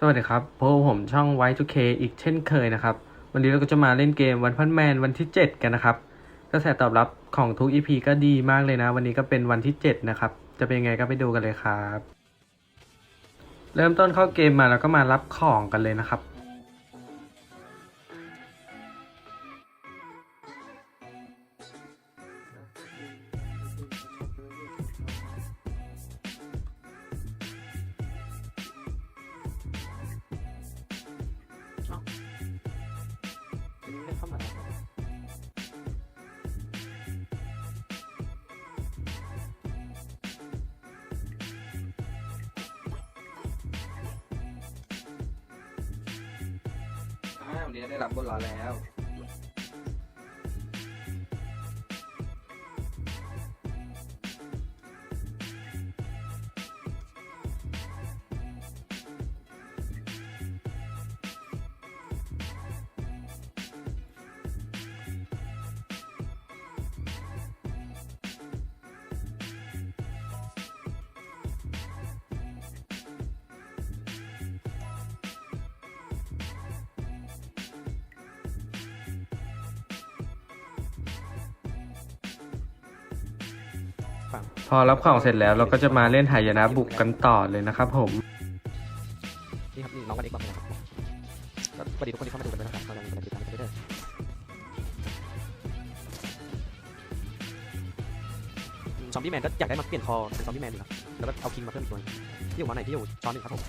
สวัสดีครับพบผมช่อง Y2K อีกเช่นเคยนะครับ วันนี้เราก็จะมาเล่นเกมวันพันแมนวันที่ 7 กันนะครับกระแสตอบรับของทุก EP ก็ดีมากเลยนะ วันนี้ก็เป็นวันที่ 7 นะครับ จะเป็นยังไงก็ไปดูกันเลยครับ เริ่มต้นเข้าเกมมาแล้วก็มารับของกันเลยนะครับ นี้ได้รับบนรอแล้ว พอรับของเสร็จแล้วเราก็จะมาเล่นหายนะบุกกันต่อเลยนะครับผม นี่ครับนี่น้องกันเอกบอกเลยนะครับก็สวัสดีทุกคนที่เข้ามาดูกันด้วยนะครับกำลังกำลังติดตามกันเรื่อยๆซอมบี้แมนก็อยากได้มาเปลี่ยนคอเป็นซอมบี้แมนอยู่ครับแล้วก็เอาคิงมาเพิ่มอีกตัวหนึ่งที่อยู่มาไหนที่อยู่ช้อนหนึ่งครับผม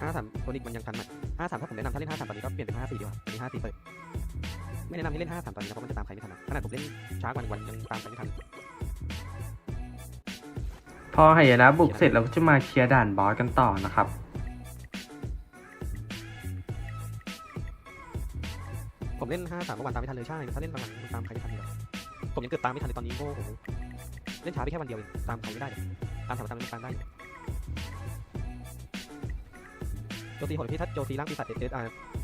ห้าสามตัวนี้มันยังทันไหมห้าสามถ้าผมแนะนำถ้าเล่นห้าสามตอนนี้ก็เปลี่ยนเป็นห้าสี่ดีกว่าตอนนี้ห้าสี่เปิด ไม่แนะนำให้เล่นห้าสามตอนนี้นะเพราะมันจะตามใครไม่ทันนะขนาดผมเล่นช้ากว่าหนึ่งวันยังตามใครไม่ทันพอหายนะบุกเสร็จเราก็จะมาเคลียร์ด่านบอสกันต่อนะครับผมเล่นห้าสามเมื่อวานตามไม่ทันเลยใช่ถ้าเล่นหลังๆมันตามใครไม่ทันเลยผมยังเกิดตามไม่ทันเลยตอนนี้โอ้โหเล่นช้าไปแค่วันเดียวเองตามใครไม่ได้เลยตามแถวตามมันตามได้อยู่โจซีโหดพี่ถ้าโจซีร่างปีศาจเอส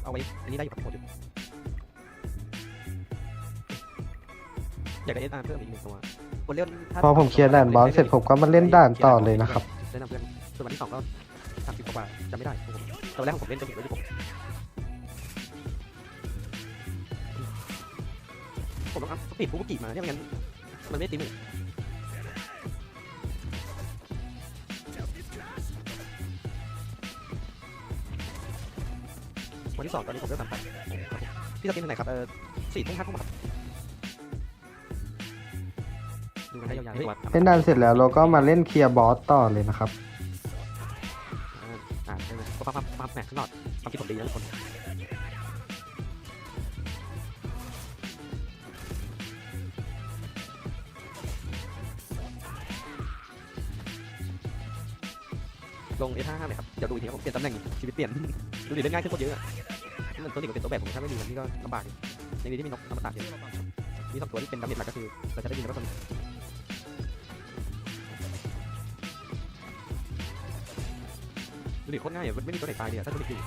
เอาไว้อันนี้ได้อยู่ครับโหดอยู่ อยากได้เอสอาร์เพิ่มอีกหนึ่งตัวคนเล่นถ้าพอผมเคลียร์ด่านบอสเสร็จผมก็มาเล่นด่านต่อเลยนะครับแนะนำเพื่อนส่วนวันที่สองก็สามสิบกว่าจำไม่ได้ของผมตอนแรกของผมเล่นจะเห็นไว้ที่ผมผมต้องอัพสปีดฟุกุกิมาเนี่ยไม่งั้นมันไม่ตีมือวันที่สองตอนนี้ผมเริ่มทำไปครับผมพี่สกินที่ไหนครับเออสี่ทุ่มห้าทุ่มครับ ดูกันให้ยาวๆให้ดูว่าเล่นด่านเสร็จแล้วเราก็มาเล่นเคลียร์บอสต่อเลยนะครับอ่าอ่าใช่ไหมก็ปั๊มปั๊มปั๊มแหมข้างนอกความคิดผมดีนะทุกคนลง S55 หน่อยครับเดี๋ยวดูอีกทีครับผมเปลี่ยนตำแหน่งชีวิตเปลี่ยน ดูดิเล่นง่ายขึ้นโคตรเยอะอะเหมือนตัวนี้ก็เป็นตัวแบบผมถ้าไม่มีมันนี่ก็ลำบากอยู่ในนี้ที่มีนกอมตะเยอะมีสองตัวที่เป็นดาเมจหลักก็คือเราจะได้ยินแล้วก็คน ดูดิโคตรง่ายอะไม่มีตัวไหนตายเลยอะถ้าตัวนี้อยู่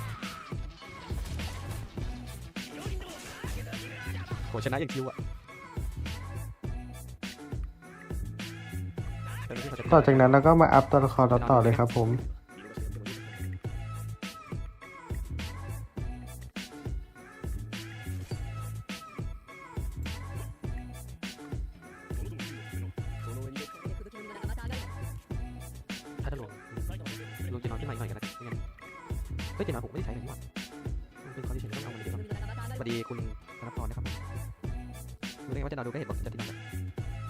โหชนะอย่างคิวอะแต่ไม่ใช่เขาจะต่อจากนั้นเราก็มาอัพตัวละครเราต่อเลยครับผมถ้าจะลงลงเจนอนที่ใหม่หน่อยกันนะไม่งั้น เฮ้ยเจนอนผมไม่ได้ใช้เลยนี่หว่ะมันเป็นคอนดิชันที่ต้องเอามันเดี๋ยวสวัสดีคุณธนพรนะครับมรู้ได้ไงว่าเจนอดูได้เห็นบอกจะที่นอน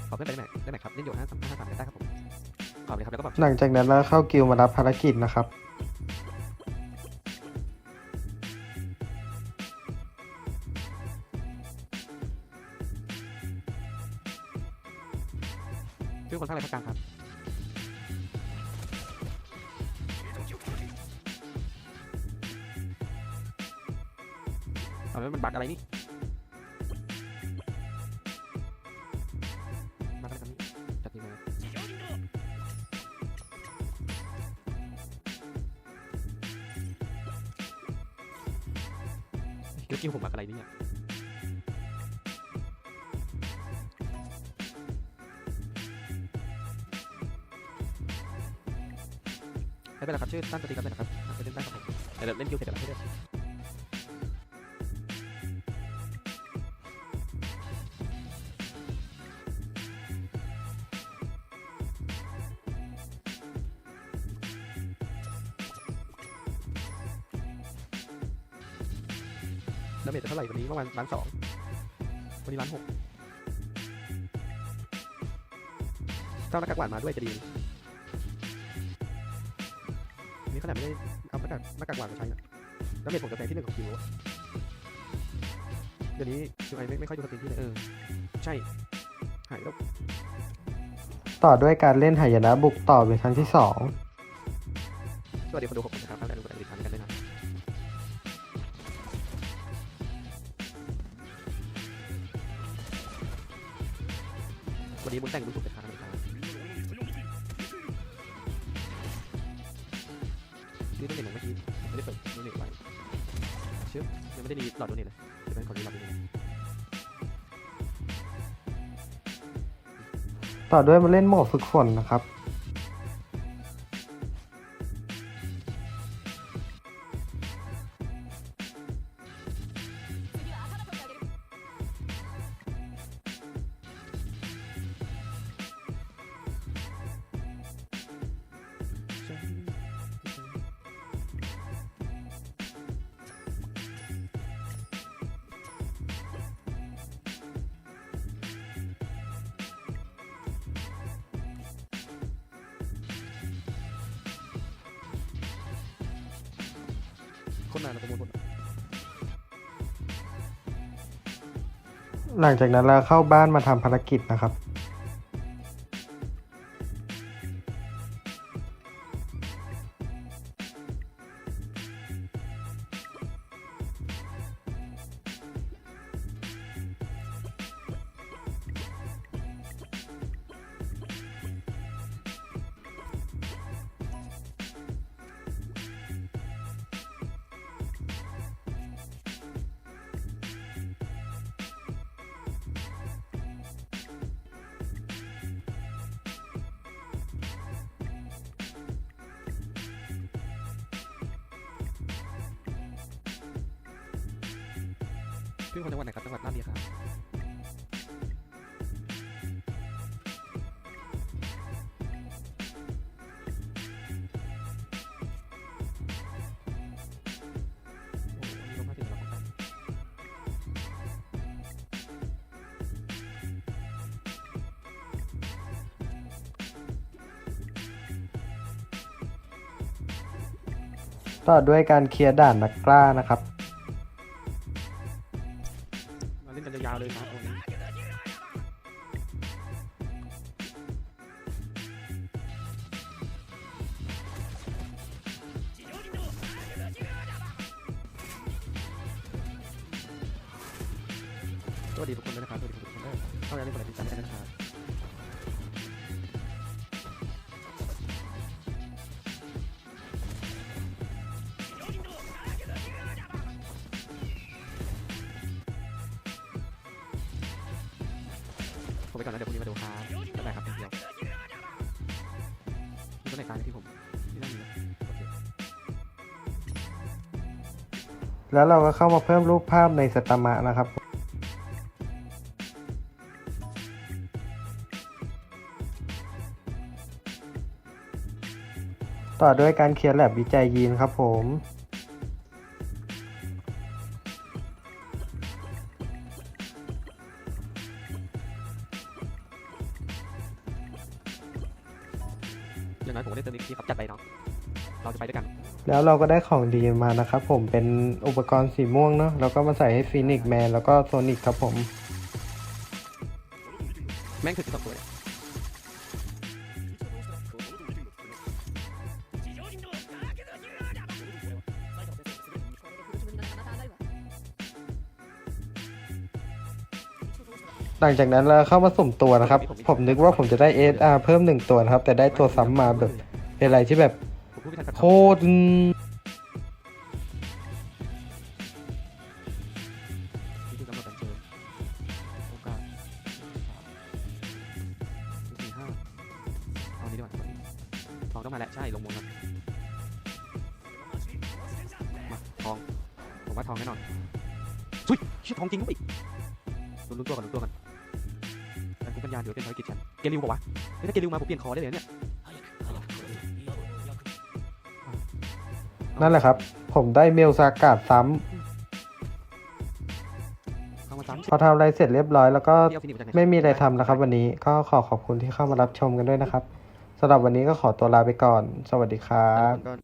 ขอเพื่อนไปได้ไหมได้ไหมครับเล่นอยู่ห้าสามห้าสามได้ครับผมขอบเลยครับแล้วก็แบบหลังจากนั้นเราเข้ากิลมารับภารกิจนะครับ เอาแล้วมันบักอะไรนี่มากันนี้จัดทีมาเมื่อกี้ผมบักอะไรนี่เนี่ยไม่เป็นไรครับชื่อตั้งสติครับเลยนะครับเล่นได้ครับผมเดี๋ยวเล่นคิวเสร็จแล้วให้เลือก แล้วเมทจะเท่าไหร่วันนี้เมื่อวานล้านสองวันนี้ล้านหกเจ้าหน้ากากหวานมาด้วยจะดีนี่ขนาดไม่ได้เอาหน้ากากหน้ากากหวานมาใช้นะแล้วเมทผมจะแปลที่หนึ่งของคิวอะเดี๋ยวนี้คิวไอไม่ไม่ค่อยดูสตรีมที่เลยเออใช่หายแล้วต่อด้วยการเล่นหายนะบุกต่อเป็นครั้งที่สองสวัสดีคนดูผมนะครับตั้งแต่ดูกดไลค์ติดตามกันด้วย วันนี้มึงแต่งมึงถูกเป็นทางอเมริกานี่ต้องเห็นเหมือนเมื่อกี้ไม่ได้เปิดโดเนทไว้ชึบยังไม่ได้รีหลอดโดเนทเลยจะเป็นคนรีหลอดโดเนทต่อด้วยมาเล่นโหมดฝึกฝนนะครับ คนนานเราประมวลผลหลังจากนั้นเราเข้าบ้านมาทำภารกิจนะครับ พี่เป็นคนจังหวัดไหนครับจังหวัดลาดเลีครับต่อด้วยการเคลียร์ด่านนักกล้านะครับ สวัสดีทุกคนด้วยนะครับสวัสดีทุกคนด้วยเข้าใจเล่นคนไหนติดตามกันนะครับผมไปก่อนนะเดี๋ยวพรุ่งนี้มาดูครับบ๊ายบายครับเดียวมีตัวไหนตายที่ผมที่นั่นมีนะโอเคแล้วเราก็เข้ามาเพิ่มรูปภาพในสตามะนะครับ ต่อด้วยการเคลียร์แลบวิจัยยีนครับผม อย่างน้อยผมก็ได้เติมอีกทีครับจัดไปเนาะเราจะไปด้วยกัน แล้วเราก็ได้ของดีมานะครับผมเป็นอุปกรณ์สีม่วงเนาะแล้วก็มาใส่ให้ฟีนิกแมนแล้วก็โซนิกครับผม แม่งถึงสองตัวเลย หลังจากนั้นเราเข้ามาสุ่มตัวนะครับ ผมนึกว่าผมจะได้ SR เพิ่มหนึ่งตัวนะครับ แต่ได้ตัวซ้ำมาแบบเป็นอะไรที่แบบโคตรต้มาแล้วใช่ลงมงครับมาทองผมว่าทองแน่นอนชุยชื่ทองจริงด้วยลุ้นตัวกันลุ้นตัวกัน ปัญญาเดี๋ยวเป็นภารกิจฉันเกลิวบอกว่าวะเฮ้ยถ้าเกลิวมาผมเปลี่ยนคอได้เลยเนี่ยนั่นแหละครับ ผมได้เมลซากาดซ้เข้ามาซ้ำพอทำอะไรเสร็จเรียบร้อยแล้วก็ที่เอาฟินิชมาจากหนไม่มีอะไรทำนะครับ วันนี้ก็ขอขอบคุณที่เข้ามารับชมกันด้วยนะครับสำหรับวันนี้ก็ขอตัวลาไปก่อน สวัสดีครับก็